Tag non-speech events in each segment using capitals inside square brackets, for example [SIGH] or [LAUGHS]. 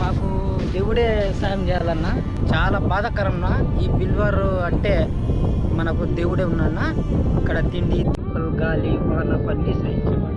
మాకు దేవుడే సాయం చేయాలన్నా. చాలా బాధాకరన్నా ఈ బిల్వర్ అంటే మనకు దేవుడే ఉన్నానా ఇక్కడ తిండి గాలి వాన పని సహించమని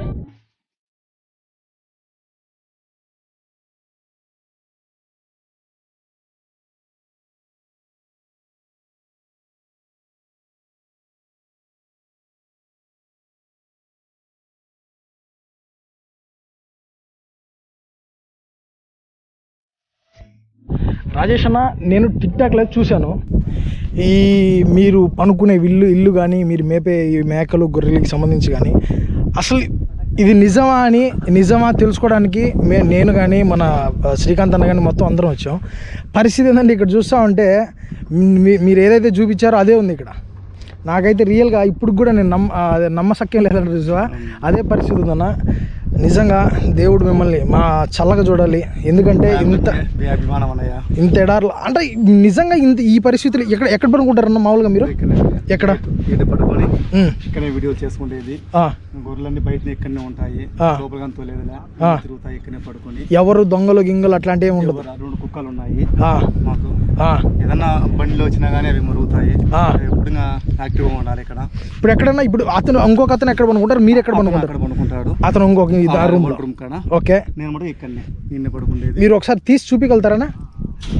రాజేష్ అన్న నేను టిక్ టాక్లో చూశాను. ఈ మీరు పనుకునే ఇల్లు ఇల్లు కానీ మీరు మేపే ఈ మేకలు గొర్రెలకి సంబంధించి కానీ అసలు ఇది నిజమా అని నిజమా తెలుసుకోవడానికి మే నేను కానీ మన శ్రీకాంత్ అన్న కానీ మొత్తం అందరం వచ్చాం. పరిస్థితి ఏంటంటే ఇక్కడ చూస్తూ ఉంటే మీరు ఏదైతే చూపించారో అదే ఉంది ఇక్కడ. నాకైతే రియల్గా ఇప్పుడు కూడా నేను నమ్మ నమ్మసక్యం లేదంటే చూసా అదే పరిస్థితి ఉందన్న. నిజంగా దేవుడు మిమ్మల్ని మా చల్లగా చూడాలి. ఎందుకంటే ఇంత ఇంత ఎడార్లు అంటే నిజంగా ఇంత ఈ పరిస్థితులు ఎక్కడ ఎక్కడ పడుకుంటారన్న మామూలుగా మీరు? ఎక్కడ? పట్టుకొని ఇక్కడే వీడియో చేసుకుంటేది ఆ, గొర్రెలన్నీ బయట ఇక్కడనే ఉంటాయి. ఆ. లోపల కానీ తోలేదులే. తిరుగుతాయి ఇక్కడనే పడుకొని. ఎవరు దొంగలు గింగలు అట్లాంటివి ఉండదు. రెండు కుక్కలు ఉన్నాయి. మాకు. ఏదన్నా బండిలో వచ్చినా కానీ అవి మరుగుతాయి. ఎప్పుడు యాక్టివ్గా ఉండాలి ఇక్కడ. ఇప్పుడు ఎక్కడన్నా ఇప్పుడు అతను ఇంకొక అతను ఎక్కడ పడుకుంటారు? మీరు ఎక్కడ పడుకుంటారు? అక్కడ అతను ఇంకొక రూమ్లో రూమ్ కాడ. ఓకే. నేను కూడా ఇక్కడనే నిన్న పడుకుండేది. మీరు ఒకసారి తీసి చూపించగలుగుతారనా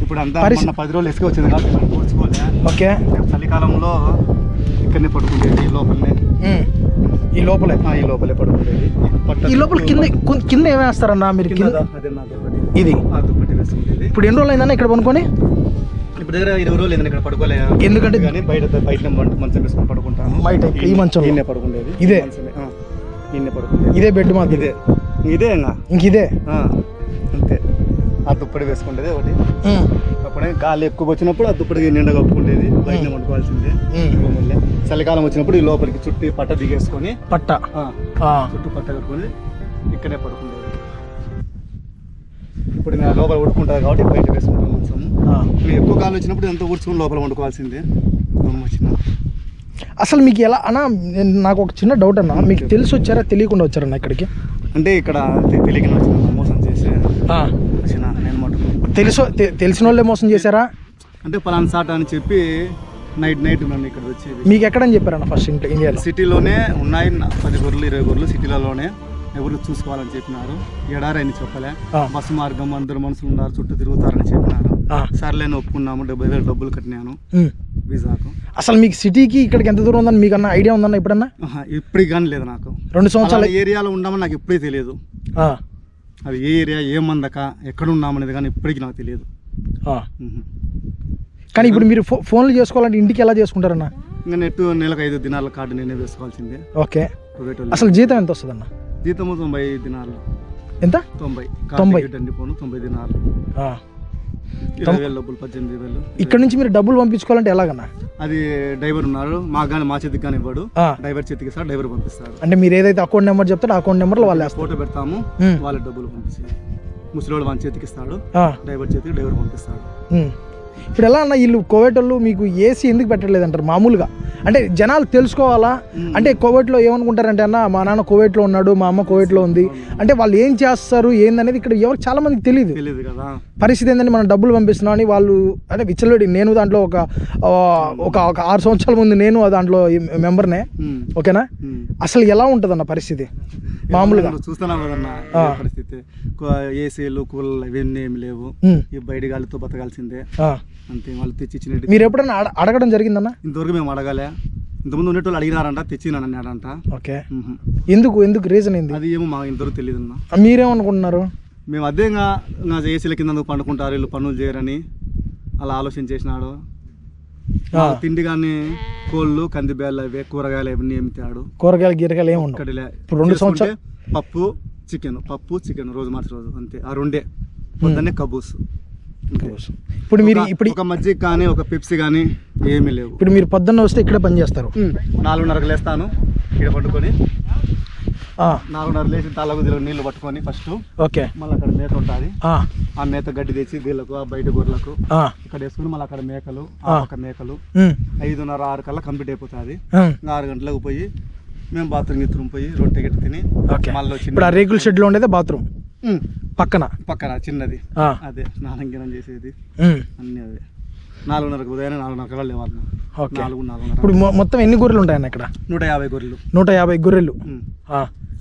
ఇప్పుడు అంతా పది రోజులు ఇసుక వచ్చింది కాబట్టి ఇక్కడ కూర్చుకోలే ఓకే. చలికాలంలో ఇక్కడనే పడుకుండేది ఈ లోపలనే. ఈ లోపలే? ఈ లోపలే పడుకుండేది. పట్ట ఈ లోపల కింద కింద ఏమేస్తారన్నా మీరు? కింద ఇది. ఇప్పుడు ఎన్ని రోజులు అయిందన్న ఇక్కడ పనుకొని? ఇప్పుడు దగ్గర ఇరవై రోజులు ఇక్కడ పడుకోలే. ఎందుకంటే కానీ బయట బయట మంచం మంచం వేసుకొని పడుకుంటాను. బయట ఈ మంచంలో? ఈయనే పడుకుండేది. ఇదే? ఈయనే పడుకుండేది. ఇదే బెడ్ మాది ఇదే. ఇదే ఇంకా. ఇదే? అంతే. ఆ దుప్పటి వేసుకుండేది ఒకటి. అప్పుడే గాలి ఎక్కువ వచ్చినప్పుడు ఆ దుప్పటి నిండా కప్పుకుండేది బయట వండుకోవాల్సిందే. రూముల్లే. చలికాలం వచ్చినప్పుడు ఈ లోపలికి చుట్టి పట్ట దిగేసుకొని పట్ట. చుట్టూ పట్ట కట్టుకొని ఇక్కడే పడుకుండేది. ఇప్పుడు నేను లోపల ఉడుకుంటుంది కాబట్టి బయట వేసుకుంటాను ఇప్పుడు ఎక్కువ గాలి వచ్చినప్పుడు ఎంత ఊడ్చుకొని లోపల వండుకోవాల్సిందే? వచ్చిన. అసలు మీకు ఎలా అన్న నేను నాకు ఒక చిన్న డౌట్ అన్న మీకు తెలిసి వచ్చారా తెలియకుండా వచ్చారన్న ఇక్కడికి? అంటే ఇక్కడ తె- తెలియకనే వచ్చిన మోసం చేసి వచ్చిన నేను మటుకు. తెలుసో తెలిసిన వాళ్ళే మోసం చేశారా? అంటే పలానా సాట అని చెప్పి నైట్ నైట్ నన్ను ఇక్కడ వచ్చేది మీకు ఎక్కడని చెప్పారన్న ఫస్ట్ ఇంట్లో ఇండియాలో? సిటీలోనే ఉన్నాయి పది గొర్రెలు ఇరవై గొర్రెలు సిటీలలోనే. ఎవరు చూసుకోవాలని చెప్పినారు. ఎడారి అని చెప్పలే. బస్సు మార్గం అందరు మనుషులు ఉన్నారు చుట్టూ తిరుగుతారని చెప్పినారు. ఆ, సర్లేని ఒప్పుకున్నాము. డెబ్బై వేలు డబ్బులు కట్టినాను. వీసాకు. అసలు మీకు సిటీకి ఇక్కడికి ఎంత దూరం ఉందని మీకు అన్న ఐడియా ఉందన్న ఇప్పుడన్నా? ఇప్పటికి కానీ లేదు నాకు. రెండు సంవత్సరాలు ఏరియాలో ఉండమని నాకు ఇప్పుడే తెలియదు. అది ఏ ఏరియా ఏ మందక ఎక్కడ ఉన్నామనేది కానీ ఇప్పటికి నాకు తెలియదు. కానీ ఇప్పుడు మీరు ఫోన్లు చేసుకోవాలంటే ఇంటికి ఎలా చేసుకుంటారన్న? ఇంకా నెట్ నెలకు ఐదు దినాల కార్డు నేనే వేసుకోవాల్సిందే. ఓకే. అసలు జీతం ఎంత వస్తుందన్న? జీతము తొంభై దినాలు ఎంత? తొంభై. తొంభై. దినాలు ఇక్కడ నుంచి మీరు డబ్బులు పంపించుకోవాలంటే ఎలాగన్నా? అది డ్రైవర్ ఉన్నాడు మాకు కానీ మా చేతికి కానీ ఇవ్వడు. డ్రైవర్ చేతికి ఇస్తాడు డ్రైవర్ పంపిస్తాడు అంటే మీరు ఏదైతే అకౌంట్ నెంబర్ చెప్తారో అకౌంట్ నెంబర్లో వాళ్ళు ఫోటో పెడతాము. వాళ్ళ డబ్బులు పంపించి ముసలివాడు మన చేతికి ఇస్తాడు డ్రైవర్ చేతికి డ్రైవర్ పంపిస్తాడు. ఇప్పుడు ఎలా అన్న వీళ్ళు కోవిడ్ వాళ్ళు మీకు ఏసీ ఎందుకు పెట్టలేదు అంటారు మామూలుగా. అంటే జనాలు తెలుసుకోవాలా? అంటే కోవిడ్లో ఏమనుకుంటారంటే అన్న మా నాన్న కోవిడ్లో ఉన్నాడు మా అమ్మ కోవిడ్లో ఉంది. అంటే వాళ్ళు ఏం చేస్తారు ఏందనేది ఇక్కడ ఎవరికి చాలా మందికి తెలియదు తెలియదు కదా. పరిస్థితి ఏంటంటే మనం డబ్బులు పంపిస్తున్నాం అని వాళ్ళు అంటే విచ్చలవిడి నేను దాంట్లో ఒక ఒక ఒక ఆరు సంవత్సరాల ముందు నేను దాంట్లో మెంబర్నే. ఓకేనా. అసలు ఎలా ఉంటుందన్న పరిస్థితి? మామూలుగా. నువ్వు చూస్తున్నావు కదన్నా పరిస్థితి? ఏసీలు కూలర్లు ఇవన్నీ ఏమి లేవు. ఈ బయట గాలితో బతకాల్సిందే. అంతే వాళ్ళు తెచ్చి మీరు ఎప్పుడైనా అడ- అడగడం జరిగిందన్న? ఇంతవరకు మేము అడగాలే. ఇంతకుముందు ఉండేటోళ్ళు అడిగినారంట తెచ్చినాను అన్నాడంట. ఓకే. ఎందుకు ఎందుకు రీజన్ ఏంది? అది ఏమో మాకు ఇంతవరకు తెలియదు అన్న మీరేమనుకుంటున్నారు? మేము అదే ఇంకా నా ఏసీల కింద పండుకుంటారు వీళ్ళు పనులు చేయరని అలా ఆలోచన చేసినాడు. తిండి కానీ కోళ్ళు కందిబేళ్ళు అవే కూరగాయలు అవన్నీ ఏమి తేడు కూరగాయలు గీరగాయలు ఏమి ఉండవు. ఇప్పుడు రెండు సంవత్సరాలు- పప్పు చికెన్. పప్పు చికెన్ రోజు మార్చి రోజు అంతే. ఆ రెండే. పొద్దున్నే కబూస్. ఇప్పుడు మీరు ఒక- ఇప్పుడు ఒక మజ్జిగ కానీ ఒక పెప్సీ కానీ ఏమీ లేవు. ఇప్పుడు మీరు పొద్దున్న వస్తే ఇక్కడే పని చేస్తారు. నాలుగున్నరకు లేస్తాను ఇక్కడ పట్టుకొని నాలుగున్నర లేచి తలగుదిలో నీళ్ళు పట్టుకొని ఫస్ట్ ఓకే. మళ్ళీ అక్కడ మేత ఉంటుంది. ఆ, మేత గడ్డి తెచ్చి వీళ్ళకు ఆ బయట గొర్రెలకు ఇక్కడ వేసుకుని మళ్ళీ అక్కడ మేకలు. పక్క మేకలు. ఐదున్నర ఆరు కల్లా కంప్లీట్ అయిపోతుంది. ఆరు గంటలకు పోయి మేము బాత్రూమ్ గిత్రూమ్ పోయి రొట్టె గిట్ట తిని ఓకే. మళ్ళీ వచ్చి ఇప్పుడు ఆ రేకుల షెడ్లో ఉండేది బాత్రూమ్. పక్కన? పక్కన చిన్నది. అదే స్నానం గినం చేసేది. అన్నీ అదే. నాలుగున్నరకు ఉదయం నాలుగున్నర లేవాలి ఓకే. నాలుగు నాలుగున్నర ఇప్పుడు మొత్తం ఎన్ని గొర్రెలు ఉంటాయన్న ఇక్కడ? నూట యాభై గొర్రెలు. నూట యాభై గొర్రెలు.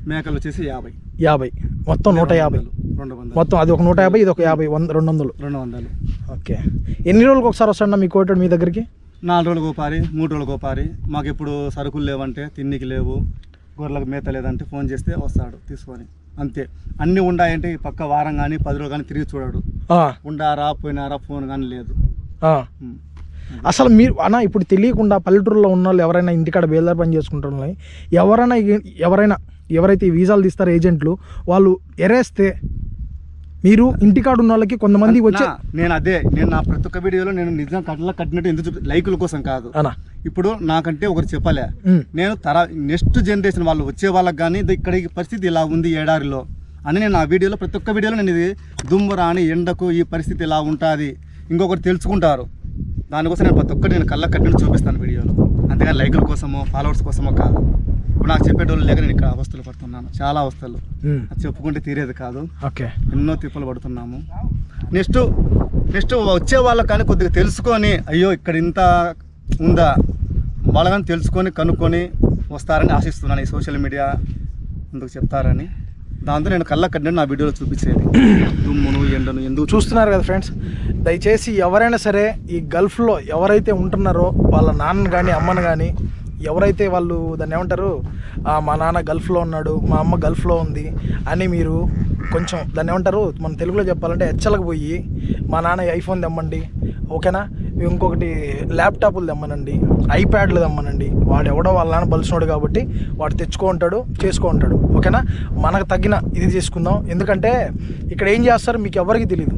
మేకలు వచ్చేసి యాభై. యాభై. మొత్తం నూట యాభై. వందలు, రెండు వందలు. మొత్తం అది ఒక నూట యాభై ఇది ఒక యాభై వంద రెండు వందలు. రెండు వందలు. ఓకే. ఎన్ని రోజులకు ఒకసారి వస్తాడన్నా మీ కోటాడు మీ దగ్గరికి? నాలుగు రోజులు గోపారి మూడు రోజులు గోపారి మాకు ఇప్పుడు సరుకులు లేవంటే తిండికి లేవు. గొర్రెలకు మేత లేదంటే ఫోన్ చేస్తే వస్తాడు తీసుకొని. అంతే. అన్నీ ఉండాయంటే ఈ పక్క వారం కానీ పది రోజులు కానీ తిరిగి చూడడు. ఉండారా పోయినారా ఫోన్ కానీ లేదు. అసలు మీరు అన్న ఇప్పుడు తెలియకుండా పల్లెటూరులో ఉన్న వాళ్ళు ఎవరైనా ఇంటికాడ బేల్దారి పని వాళ్ళని ఎవరైనా ఎవరైనా ఎవరైతే ఈ వీసాలు తీస్తారో ఏజెంట్లు వాళ్ళు ఎరేస్తే మీరు ఇంటికాడ ఉన్న వాళ్ళకి కొంతమంది వచ్చే నేను అదే నేను నా ప్రతి ఒక్క వీడియోలో నేను నిజం కట్ల కట్టినట్టు ఎందుకు చూపి లైకుల కోసం కాదు. ఇప్పుడు నాకంటే ఒకరు చెప్పలే. నేను తర నెక్స్ట్ జనరేషన్ వాళ్ళు వచ్చే వాళ్ళకి కానీ ఇక్కడ పరిస్థితి ఇలా ఉంది ఏడారిలో అని నేను ఆ వీడియోలో ప్రతి ఒక్క వీడియోలో నేను ఇది దుమ్ము రాని ఎండకు ఈ పరిస్థితి ఇలా ఉంటుంది. ఇంకొకరు తెలుసుకుంటారు. దానికోసం నేను ప్రతి ఒక్కటి నేను కళ్ళ కట్టినట్టు చూపిస్తాను వీడియోలో. అంతేగాని లైకుల కోసమో ఫాలోవర్స్ కోసమో కాదు. ఇప్పుడు నాకు చెప్పేటోళ్ళు లేక నేను ఇక్కడ అవస్థలు పడుతున్నాను. చాలా అవస్థలు. చెప్పుకుంటే తీరేది కాదు. ఓకే. ఎన్నో తిప్పలు పడుతున్నాము. నెక్స్ట్ నెక్స్ట్ వచ్చే వాళ్ళకి కానీ కొద్దిగా తెలుసుకొని అయ్యో ఇక్కడ ఇంత ఉందా? వాళ్ళని తెలుసుకొని కనుక్కొని వస్తారని ఆశిస్తున్నాను ఈ సోషల్ మీడియా ఎందుకు చెప్తారని. దాంతో నేను కళ్ళ కట్టిన నా వీడియోలో చూపించేది. [COUGHS] దుమ్మును ఎండను ఎందుకు చూస్తున్నారు కదా ఫ్రెండ్స్? దయచేసి ఎవరైనా సరే ఈ గల్ఫ్లో ఎవరైతే ఉంటున్నారో వాళ్ళ నాన్నని కానీ అమ్మని కానీ ఎవరైతే వాళ్ళు దాన్ని ఏమంటారు మా నాన్న గల్ఫ్లో ఉన్నాడు మా అమ్మ గల్ఫ్లో ఉంది అని మీరు కొంచెం దాన్ని ఏమంటారు మన తెలుగులో చెప్పాలంటే హెచ్చలకు పోయి మా నాన్న ఐఫోన్ తెమ్మండి ఓకేనా? ఇంకొకటి ల్యాప్టాప్లు తెమ్మనండి ఐప్యాడ్లు తెమ్మనండి. వాడు ఎవడో వాళ్ళ నాన్న బలిసినోడు కాబట్టి వాడు తెచ్చుకో ఉంటాడు చేసుకో ఉంటాడు ఓకేనా? మనకు తగిన ఇది చేసుకుందాం ఎందుకంటే ఇక్కడ ఏం చేస్తారో మీకు ఎవరికి తెలియదు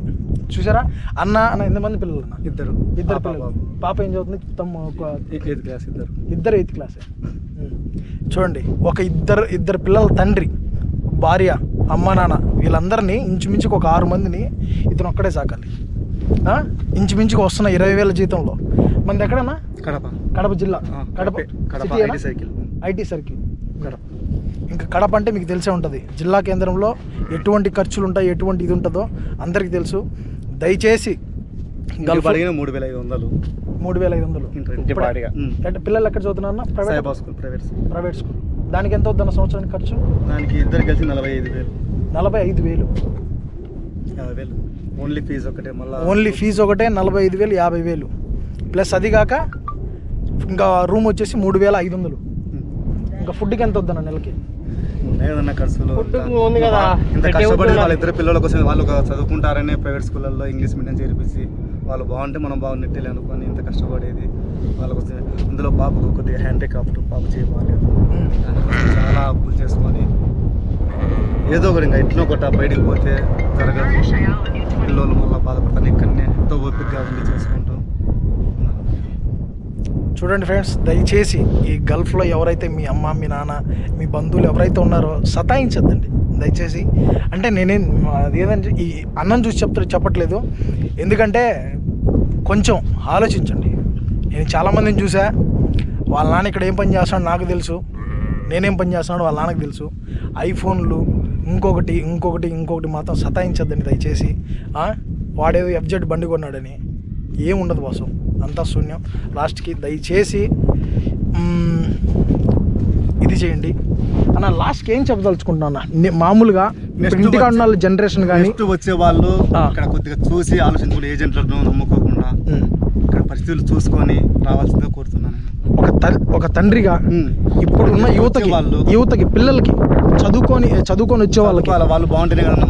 చూసారా? అన్న అన్న ఎంతమంది పిల్లలు అన్న ఇద్దరు. ఇద్దరు పిల్లలు. పాప. ఏం చదువుతుంది? తమ్ము ఏది క్లాస్ ఇద్దరు. ఇద్దరు ఎయిత్ క్లాసే. చూడండి ఒక ఇద్దరు ఇద్దరు పిల్లల తండ్రి భార్య అమ్మ నాన్న వీళ్ళందరినీ ఇంచుమించుకు ఒక ఆరు మందిని ఇతను ఒక్కడే సాకాలి? ఇంచుమించుకు వస్తున్న ఇరవై వేల జీతంలో. మనది ఎక్కడన్నా? కడప. కడప జిల్లా. Kadapa Kadapa? IT IT circle. Kadapa. ఇంకా కడప అంటే మీకు తెలిసే ఉంటుంది. జిల్లా కేంద్రంలో ఎటువంటి ఖర్చులు ఉంటాయి ఎటువంటి ఇది ఉంటుందో అందరికీ తెలుసు. దయచేసి గల్ఫ్ మూడు వేల ఐదు వందలు. మూడు వేల ఐదు వందలు. అంటే పిల్లలు ఎక్కడ చదువుతున్నా private school private school. Private school. దానికి ఎంత అవుతుందన్న సంవత్సరానికి ఖర్చు? దానికి ఇద్దరు కలిసి నలభై ఐదు వేలు. నలభై ఐదు వేలు. యాభై వేలు. ఓన్లీ ఫీజు ఒకటే మళ్ళీ ఓన్లీ ఫీజు ఒకటే నలభై ఐదు వేలు యాభై వేలు. ప్లస్ అది కాక ఇంకా రూమ్ వచ్చేసి మూడు వేల ఐదు వందలు. ఇంకా ఫుడ్కి ఎంత వద్దన్న నెలకి? ఏదన్నా ఖర్చులు ఉంది కదా, ఇంత కష్టపడి. వాళ్ళ ఇద్దరు పిల్లల కోసం వాళ్ళు చదువుకుంటారని ప్రైవేట్ స్కూళ్ళల్లో ఇంగ్లీష్ మీడియం చేర్పించి వాళ్ళు బాగుంటే మనం బాగున్నట్టే అనుకొని ఇంత కష్టపడేది వాళ్ళ కోసం అందులో పాపకు కొద్దిగా హ్యాండిక్రాఫ్ట్ పాప చేయబాలేదు చాలా అప్పులు చేసుకొని ఏదో ఒకటి ఇంకా ఇంట్లో ఒకట బయటికి పోతే జరగదు పిల్లలు మళ్ళీ బాధపడతాను ఇక్కడనే ఎంతో ఓపికగా ఉండి చేసుకుంటూ. చూడండి ఫ్రెండ్స్ దయచేసి ఈ గల్ఫ్లో ఎవరైతే మీ అమ్మ మీ నాన్న మీ బంధువులు ఎవరైతే ఉన్నారో సతాయించద్దండి. దయచేసి అంటే నేనేం అది ఏదంటే ఈ అన్నం చూసి చెప్తా చెప్పట్లేదు. ఎందుకంటే కొంచెం ఆలోచించండి. నేను చాలామందిని చూసా వాళ్ళ నాన్న ఇక్కడ ఏం పని చేస్తున్నాడు నాకు తెలుసు. నేనేం పని చేస్తున్నాడు వాళ్ళ నాన్నకు తెలుసు. ఐఫోన్లు ఇంకొకటి ఇంకొకటి ఇంకొకటి మాత్రం సతాయించద్దండి దయచేసి. వాడేదో ఎఫ్జెడ్ బండి కొన్నాడని. ఏం ఉండదు బాసు. అంతా శూన్యం. లాస్ట్కి దయచేసి ఇది చేయండి. అన్న లాస్ట్కి ఏం చెప్పదలుచుకుంటున్నా మామూలుగా ఇంటిగా ఉన్న జనరేషన్ కానీ వచ్చే వాళ్ళు. ఇక్కడ కొద్దిగా చూసి ఆలోచించుకుని ఏజెంట్లను నమ్ముకోకుండా ఇక్కడ పరిస్థితులు చూసుకొని రావాల్సిందిగా కోరుతున్నాను ఒక త- ఒక తండ్రిగా. ఇప్పుడున్న యువతకి వాళ్ళు యువతకి పిల్లలకి చదువుకొని చదువుకొని వచ్చే వాళ్ళకి వాళ్ళ వాళ్ళు బాగుంటేనే కదా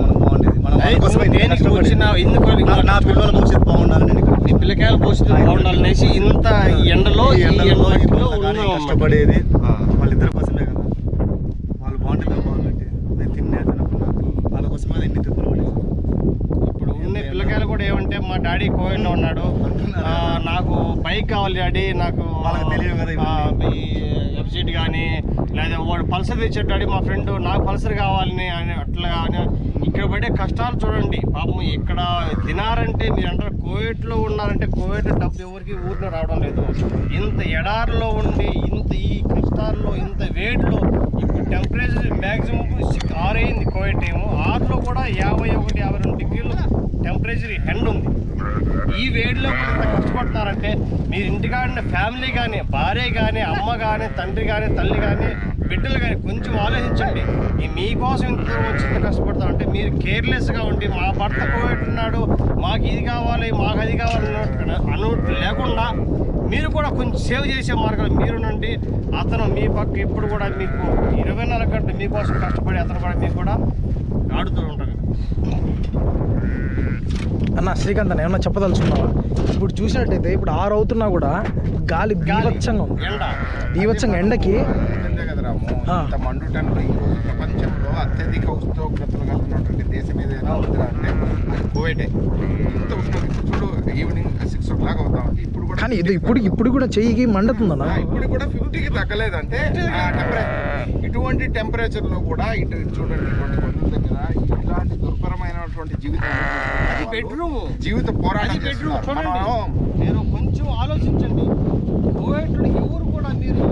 నా- పిల్లల భవిష్యత్తు బాగుండాలని నీ పిల్లకాయల భవిష్యత్తు బాగుండాలనేసి ఇంత ఎండలో ఎండలో, కష్టపడేది వాళ్ళిద్దరి కోసమే కదా. వాళ్ళు బాగుంటే మేము బాగున్నట్టే. నేను తిన్నా వాళ్ళ కోసమే ఎన్ని తిప్పులు పడేది ఇప్పుడు ఉన్న పిల్లకాయలు కూడా ఏమంటే మా డాడీ కోవిడ్లో ఉన్నాడు. నాకు బైక్ కావాలి డాడీ. నాకు వాళ్ళకి తెలియదు కదా ఈ కానీ లేదా వాడు పల్సర్ తెచ్చేటాడు మా ఫ్రెండ్ నాకు పల్సర్ కావాలని అని అట్లా అని ఇక్కడ పడే కష్టాలు చూడండి. పాపం ఇక్కడ తినారంటే మీరు అంటారు కోవిడ్లో ఉన్నారంటే కోవిడ్ డబ్బు ఎవరికి ఊరిలో రావడం లేదు. ఇంత ఎడారిలో ఉండి ఇంత ఈ కష్టాల్లో ఇంత వేడిలో ఇప్పుడు టెంపరేచర్ మ్యాక్సిమం ఆరైంది కోవిడ్ టైము. ఆరులో కూడా యాభై ఒకటి యాభై రెండు డిగ్రీలు టెంపరేచర్ ఎండ్ ఉంది. ఈ వేడిలో కూడా ఇంత కష్టపడతారంటే మీరు ఇంటికాడిన ఫ్యామిలీ కానీ భార్య కానీ అమ్మ కానీ తండ్రి కానీ తల్లి కానీ బిడ్డలు కానీ కొంచెం ఆలోచించండి. ఈ మీకోసం ఇంత దూరం కష్టపడతాం. అంటే మీరు కేర్లెస్గా ఉండి మా భర్త కోవిడ్ ఉన్నాడు మాకు ఇది కావాలి మాకు అది కావాలి అన్నట్టు అన్నట్టు లేకుండా మీరు కూడా కొంచెం సేవ్ చేసే మార్గాలు మీరునండి. అతను మీ పక్క ఇప్పుడు కూడా మీకు ఇరవై నాలుగు గంటలు మీకోసం కష్టపడి అతను కూడా మీకు కూడా ఆడుతూ ఉంటారు అన్న శ్రీకాంత్ అన్న ఏమన్నా చెప్పదలుచుకున్నావా? ఇప్పుడు చూసినట్టయితే ఇప్పుడు ఆరు అవుతున్నా కూడా గాలి బీభత్సంగా ఉంది. ఎండ. బీభత్సంగా ఎండకి మండుటంలో ఈ రోజు ప్రపంచంలో అత్యధిక ఉష్ణోగ్రతలు కలిగినటువంటి దేశం ఏదైనా ఉందిరా అంటే అది కోవిడే ఇంత ఉష్ణోగ్రత. చూడు ఈవినింగ్ సిక్స్ ఓ క్లాక్ అవుతా ఉంది. ఇప్పుడు కూడా కానీ ఇది ఇప్పుడు ఇప్పుడు కూడా చెయ్యికి మండుతుందన్న ఇప్పుడు కూడా ఫిఫ్టీకి తగ్గలేదు అంటే ఆ టెంపరేచర్ ఇటువంటి టెంపరేచర్లో కూడా ఇటు చూడండి ఇటువంటి కొండల దగ్గర ఇలాంటి దుర్భరమైనటువంటి జీవితం అది బెడ్రూమ్ జీవిత పోరాటం అది బెడ్రూమ్. చూడండి. మీరు కొంచెం ఆలోచించండి. కోవిడ్లో ఎవరు కూడా మీరు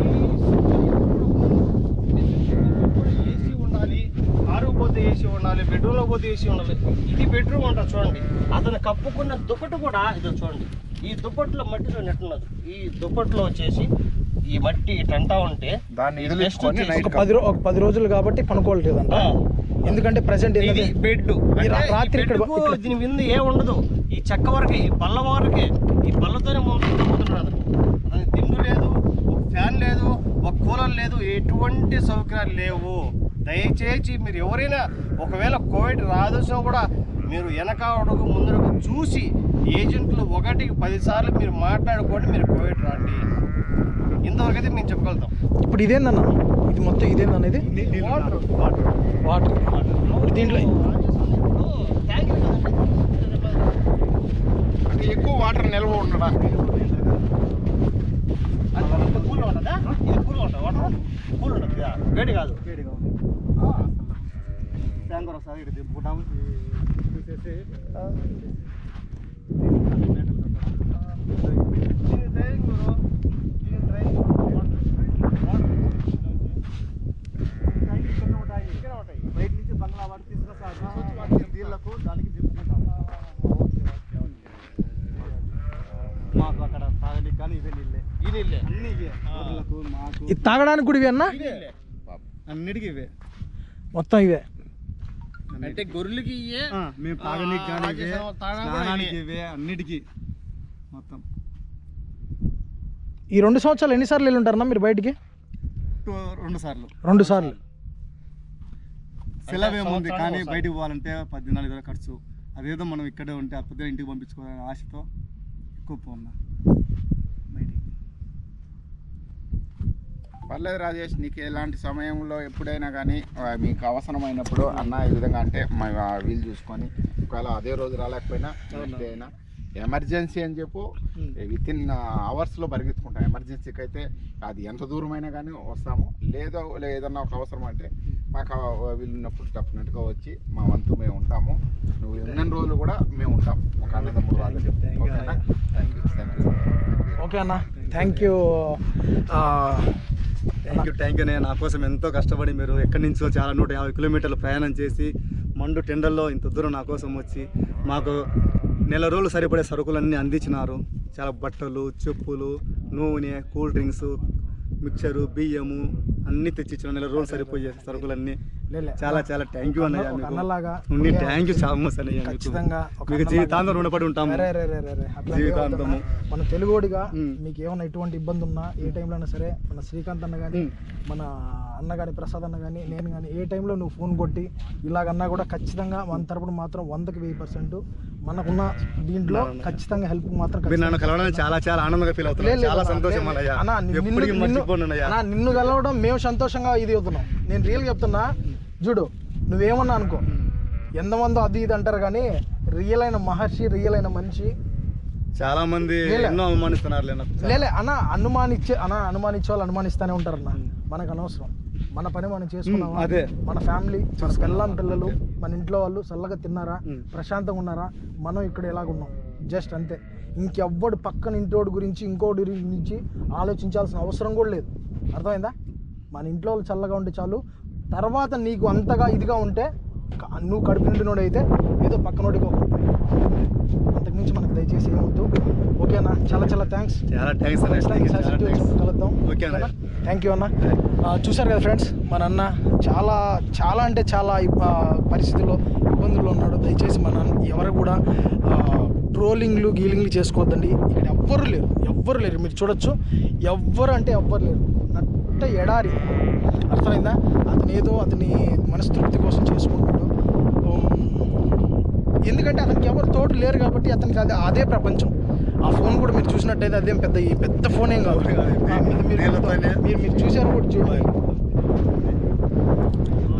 ఏసీ ఉండాలి కారు పోతే ఏసీ ఉండాలి బెడ్రూమ్లో పోతే ఏసీ ఉండాలి. ఇది బెడ్రూమ్ అంటారు చూడండి. అతను కప్పుకున్న దుప్పటి కూడా ఇది చూడండి. ఈ దుప్పట్లో మట్టి చూడండి ఎట్టున్నది ఈ దుప్పట్లో వచ్చేసి ఈ మట్టి ఇటంటా ఉంటే దాన్ని పది రోజులు కాబట్టి పనుకోవట్లేదంట. ఎందుకంటే ప్రజెంట్ ఇది బెడ్ రాత్రి ఇక్కడ- దీని మీద ఏ ఉండదు. ఈ చెక్క వరకే ఈ బల్ల వరకే ఈ బల్లతోనే మోసుకుంటున్నాడు అతను. దిండు లేదు ఒక ఫ్యాన్ లేదు ఒక కూలర్ లేదు ఎటువంటి సౌకర్యాలు లేవు. దయచేసి మీరు ఎవరైనా ఒకవేళ కోవిడ్ రాదోసినా కూడా మీరు వెనక అడుగు ముందరకు చూసి ఏజెంట్లు ఒకటికి పదిసార్లు మీరు మాట్లాడుకోండి మీరు కోవిడ్ రాండి. ఇంతవరకు అయితే మేము చెప్పగలుగుతాం. ఇప్పుడు ఇదేందన్న? ఇది మొత్తం ఇదేందన్న ఇది వాటర్ వాటర్ వాటర్ ఇప్పుడు దీంట్లో అంటే ఎక్కువ వాటర్ నిల్వ ఉండడానికి అది కూల్ ఉంటుందా ఇది కూల్ ఉంటుంది వాటర్ కూల్ ఉంటుంది కదా? వేడి కాదు. వేడిగా ఉంది ట్యాంకర్ ఒకసారి ఇక్కడ దింపుకుంటాం తీసేసి దీని డ్రైవింగ్ బ్రో దీని డ్రైవింగ్ వాటర్ బయట నుంచి బంగ్లా వాటి తీసుకొస్తారు దీళ్ళకు దానికి దింపుకుంటాం మాకు అక్కడ తాగడానికి కానీ ఇవే నీళ్ళే ఈ నీళ్ళే అన్ని ఇవే గొర్రెలకు మాకు ఇది తాగడానికి కూడా ఇవి అన్న? అన్నిటికీ ఇవే. మొత్తం ఇవే. అంటే గొర్రెలకి మేము తాగనీకి కానీ ఆ, ఇవే. తాగడానికి అన్నిటికీ. మొత్తం. ఈ రెండు సంవత్సరాలు ఎన్నిసార్లు వెళ్ళి ఉంటారన్నా మీరు బయటికి? టూ రెండు సార్లు. రెండు సార్లు. సెలవు ఏముంది? కానీ. బయటికి పోవాలంటే పద్దెనాలుగు వేల ఖర్చు. అదేదో మనం ఇక్కడే ఉంటే ఆ పొద్దున ఇంటికి పంపించుకోవాలని ఆశతో ఎక్కువ పోన్నా బయటికి పర్లేదు రాజేష్ నీకు ఎలాంటి సమయంలో ఎప్పుడైనా కానీ మీకు అవసరమైనప్పుడు అన్న ఈ విధంగా అంటే వీలు చూసుకొని ఒకవేళ అదే రోజు రాలేకపోయినా అయినా ఎమర్జెన్సీ అని చెప్పు విత్ ఇన్ అవర్స్లో పరిగెత్తుకుంటాం. ఎమర్జెన్సీకి అయితే అది ఎంత దూరమైనా కానీ వస్తాము. లేదో ఏదన్నా ఒక అవసరం అంటే మాకు వీలు ఉన్నప్పుడు డెఫినెట్గా వచ్చి మా వంతు మేము ఉంటాము. నువ్వు ఉన్న రోజులు కూడా మేము ఉంటాం. ఒక అన్నదమ్ముడు వాళ్ళు ఓకేనా? యూ ఓకే అన్న. Thank you thank you thank you నేను నా కోసం ఎంతో కష్టపడి మీరు ఎక్కడి నుంచో చాలా నూట యాభై కిలోమీటర్లు ప్రయాణం చేసి మండు టెండర్లో ఇంత దూరం నా కోసం వచ్చి మాకు నెల రోజులు సరిపడే సరుకులన్నీ అందించినారు. చాలా బట్టలు చెప్పులు నూనె కూల్ డ్రింక్స్ మిక్చరు బియ్యము అన్నీ తెచ్చిచ్చిన నెల రోజులు సరిపోయే సరుకులన్నీ చాలా చాలా థ్యాంక్ యూ అన్నయ్య. అన్నలాగా ఉండి థ్యాంక్ యూ చాలా మచ్ అన్నయ్య మీకు. ఖచ్చితంగా మీకు. జీవితాంతం రుణపడి ఉంటాము జీవితాంతము. మన తెలుగోడిగా. మీకు ఏమైనా ఎటువంటి ఇబ్బంది ఉన్నా ఏ టైంలో అయినా సరే మన శ్రీకాంత్ అన్న కానీ. మన అన్న కానీ ప్రసాద్ అన్న కానీ నేను కానీ ఏ టైంలో నువ్వు ఫోన్ కొట్టి ఇలాగన్నా కూడా ఖచ్చితంగా మన తరపున మాత్రం వందకి వెయ్యి పర్సెంట్ మనకున్న దీంట్లో ఖచ్చితంగా హెల్ప్ మాత్రం మీరు నన్ను కలవడానికి చాలా చాలా ఆనందంగా ఫీల్ అవుతున్నాను చాలా సంతోషం అన్న, నిన్ను కలవడం మేము సంతోషంగా ఇది అవుతున్నాం. నేను రియల్ చెప్తున్నా. చూడు నువ్వేమన్నా అనుకో. ఎంతమందో అది ఇది అంటారు కానీ రియల్ అయిన మహర్షి రియల్ అయిన మనిషి చాలా మంది. ఎన్నో అవమానిస్తున్నారు లేనా లేలే అన్న అనుమానించే అన్న అనుమానించే వాళ్ళు అనుమానిస్తూనే ఉంటారన్న. మనకు అనవసరం. మన పని మనం చేసుకున్నామా? మ్, అదే. మన ఫ్యామిలీ మన పిల్లం పిల్లలు మన ఇంట్లో వాళ్ళు చల్లగా తిన్నారా. ప్రశాంతంగా ఉన్నారా? మనం ఇక్కడ ఎలాగున్నాం? జస్ట్ అంతే. ఇంకెవ్వడు పక్కన ఇంటోడి గురించి ఇంకోటి గురించి ఆలోచించాల్సిన అవసరం కూడా లేదు. అర్థమైందా? మన ఇంట్లో వాళ్ళు చల్లగా ఉంటే చాలు. తర్వాత నీకు అంతగా ఇదిగా ఉంటే నువ్వు కడుపు నిండినోడు అయితే ఏదో పక్కనోడికి ఒక రూపాయి అంతకుమించి మనకు దయచేసి ఏమొద్దు ఓకేనా చాలా చాలా థ్యాంక్స్ చాలా థ్యాంక్స్ అన్న చాలా థ్యాంక్స్ కలుద్దాం. ఓకే అన్న. థ్యాంక్ యూ అన్న. ఆ, చూశారు కదా ఫ్రెండ్స్ మన అన్న చాలా చాలా అంటే చాలా పరిస్థితుల్లో ఇబ్బందుల్లో ఉన్నాడు. దయచేసి మన ఎవరు కూడా ట్రోలింగ్లు గీలింగ్లు చేసుకోవద్దండి. ఇక్కడ ఎవ్వరు లేరు. ఎవ్వరు లేరు. మీరు చూడొచ్చు. ఎవ్వరు అంటే ఎవ్వరు లేరు. నట్ట ఎడారి. అర్థమైందా? అతను ఏదో అతని మనస్తృప్తి కోసం చేసుకుంటాడు ఎందుకంటే అతనికి ఎవరు తోడు లేరు కాబట్టి అతనికి అదే అదే ప్రపంచం. ఆ ఫోన్ కూడా మీరు చూసినట్టయితే అదేం పెద్ద ఈ పెద్ద ఫోన్ ఏం కాదు. మీరు- మీరు చూసారు కూడా చూడండి.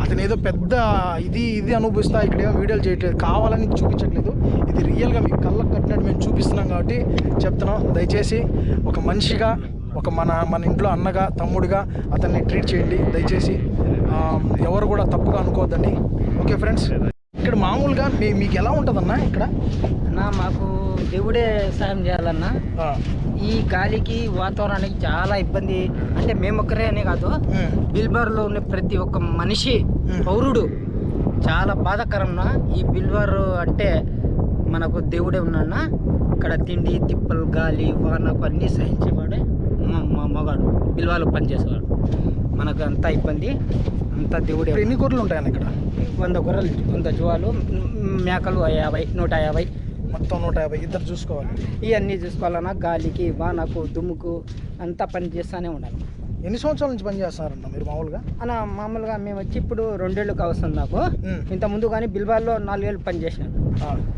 అతను ఏదో పెద్ద ఇది ఇది అనుభవిస్తా ఇక్కడ ఏమో వీడియోలు చేయట్లేదు. కావాలని చూపించట్లేదు. ఇది రియల్గా మీకు కళ్ళకు కట్టినట్టు మేము చూపిస్తున్నాం కాబట్టి చెప్తున్నాం. దయచేసి ఒక మనిషిగా ఒక మన మన ఇంట్లో అన్నగా తమ్ముడిగా అతన్ని ట్రీట్ చేయండి. దయచేసి ఎవరు కూడా తప్పుగా అనుకోవద్దండి. Okay friends. ఇక్కడ మామూలుగా మీ మీకు ఎలా ఉంటుందన్న ఇక్కడ? అన్న మాకు దేవుడే సాయం చేయాలన్నా. ఈ గాలికి వాతావరణానికి చాలా ఇబ్బంది. అంటే మేము ఒక్కరే అనే కాదు. బిల్బార్లో ఉన్న ప్రతి ఒక్క మనిషి. పౌరుడు చాలా బాధాకరంనా ఈ బిల్బార్ అంటే మనకు దేవుడే ఉన్నాడన్నా ఇక్కడ తిండి తిప్పలు గాలి వానకు అన్నీ సహించేవాడే మా మా మగాడు బిల్వాలో పనిచేసేవాడు. మనకు అంతా ఇబ్బంది. అంతా దేవుడే ఎన్ని గొర్రెలు ఉంటాయన్న ఇక్కడ? వంద గొర్రెలు వంద జువాలు మేకలు యాభై నూట యాభై. మొత్తం నూట యాభై ఇద్దరు చూసుకోవాలి. ఇవన్నీ చూసుకోవాలన్నా గాలికి వానకు దుమ్ముకు అంతా పని చేస్తూనే ఉండాలి. ఎన్ని సంవత్సరాల నుంచి పని చేస్తున్నారన్న మీరు మామూలుగా? అన్న మామూలుగా మేము వచ్చి ఇప్పుడు రెండేళ్ళు కావస్తుంది నాకు. ఇంత ముందు కానీ బిల్బాల్లో నాలుగేళ్ళు పని చేసినాను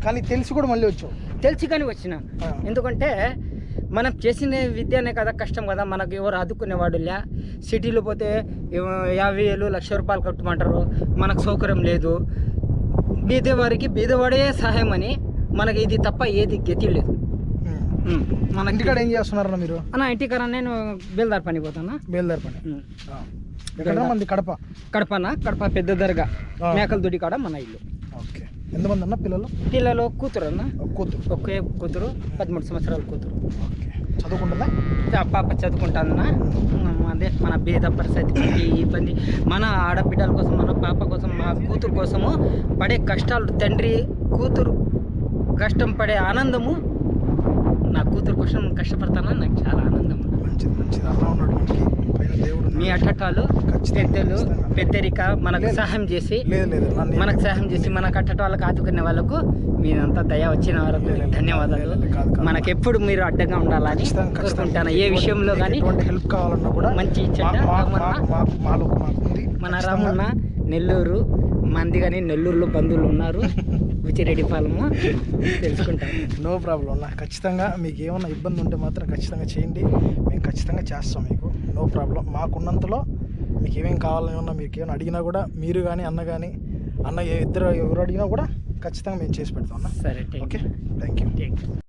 కానీ తెలిసి కూడా మళ్ళీ వచ్చావు. తెలిసి కానీ వచ్చినాను. ఎందుకంటే మనం చేసిన విద్యనే కదా కష్టం కదా. మనకు ఎవరు ఆదుకునేవాడు లే సిటీలో పోతే యాభై వేలు లక్ష రూపాయలు కట్టమంటారు. మనకు సౌకర్యం లేదు. బీదవారికి బీదవాడే సహాయం అని మనకి ఇది తప్ప ఏది గతి లేదు. మన ఇంటికాడ ఏం చేస్తున్నారన్న మీరు? అన్న ఇంటికాడ నేను బేల్దార్ పని పోతానా? బయలుదేరి పని. ఎక్కడ మంది కడప? కడపన కడప పెద్ద దర్గా. మేకల దొడి కాడ మన ఇల్లు. ఓకే. ఎంతమంది అన్న పిల్లలు? పిల్లలు కూతురు అన్న. కూతురు. ఒకే కూతురు పదమూడు సంవత్సరాల కూతురు. చదువుకుంటుందా? ఆ పాప చదువుకుంటానన్నా అదే మన బీద పరిస్థితి ఇబ్బంది. మన ఆడబిడ్డల కోసం మన పాప కోసం మా కూతురు కోసము పడే కష్టాలు తండ్రి కూతురు కష్టం పడే ఆనందము నా కూతురు కోసం కష్టపడతానా నాకు చాలా ఆనందం మంచిది మంచిది అన్న ఉన్నాడు మనకి పైన దేవుడు మీ. అట్టటాలు పెద్దలు. పెద్దరిక మనకు. సహాయం చేసి లేదు మనకు సహాయం చేసి మన కట్టట వాళ్ళకి ఆదుకునే వాళ్ళకు మీరంతా దయ వచ్చిన లేదు, ధన్యవాదాలు. మనకు ఎప్పుడు మీరు అడ్డంగా ఉండాలని. కోరుకుంటాను ఏ విషయంలో కానీ హెల్ప్ కావాలన్నా కూడా మంచి మన. రామన్న నెల్లూరు మంది కానీ నెల్లూరులో బంధువులు ఉన్నారు [LAUGHS] విచిరెడ్డి పాలము తెలుసుకుంటాను నో ప్రాబ్లం అన్న. ఖచ్చితంగా మీకు ఏమైనా ఇబ్బంది ఉంటే మాత్రం ఖచ్చితంగా చేయండి. మేము ఖచ్చితంగా చేస్తాం మీకు. No problem. మాకున్నంతలో మీకు ఏమేం కావాలని ఉన్నా మీకు ఏమైనా అడిగినా కూడా మీరు కానీ అన్న కానీ అన్న ఇద్దరు ఎవరు అడిగినా కూడా ఖచ్చితంగా మేము చేసి పెడతాం అన్న. సరే okay? You thank you thank you